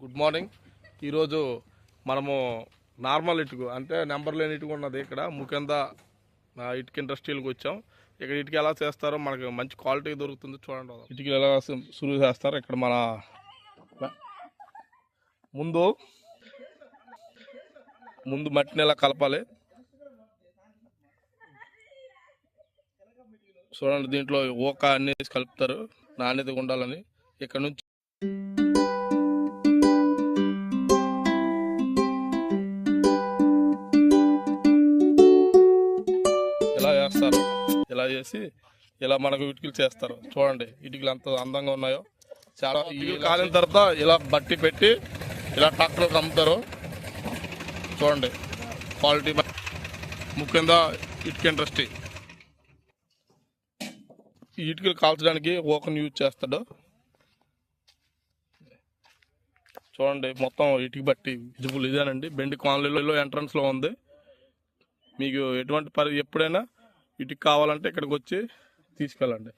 Good morning. ఈరోజు మనము normal ఇటుకు అంటే నెంబర్ లేని ఇటుకు ఉన్నది ఇక్కడ. ముఖ్యంద ఇటుక ఇండస్ట్రీలకు వచ్చాం. ఇక్కడ ఇటుక ఎలా చేస్తారో మనకి మంచి క్వాలిటీ దొరుకుతుంది చూడండి ఇటుకలు ఎలా సులువు చేస్తారు? ఇక్కడ మన ముందు ముందు మట్టిని ఎలా కలపాలి? చూడండి దీంట్లో ఓక అన్నీ కలుపుతారు. నాణ్యత ఉండాలని. ఇక్కడ నుంచి ఇలా చేసి ఇలా మనకు ఇటుకలు చేస్తారు. చూడండి ఇటుకలు ఎంత అందంగా ఉన్నాయో. చాలా ఇటుకలు కాలిన తర్వాత ఇలా బట్టి పెట్టి ఇలా ట్రాక్టర్ అమ్ముతారు. చూడండి క్వాలిటీ ముఖ్యంగా ఇటుక ఇండస్ట్రీ. ఈ ఇటుకలు కాల్చడానికి ఓకన్ యూజ్ చేస్తాడు. చూడండి మొత్తం ఇటుక బట్టి విజిబుల్ ఇదేనండి. బెండి కాలనీలో ఎంట్రన్స్లో ఉంది. మీకు ఎటువంటి పరి ఎప్పుడైనా ఇటుక కావాలంటే ఇక్కడికి వచ్చి తీసుకెళ్ళండి.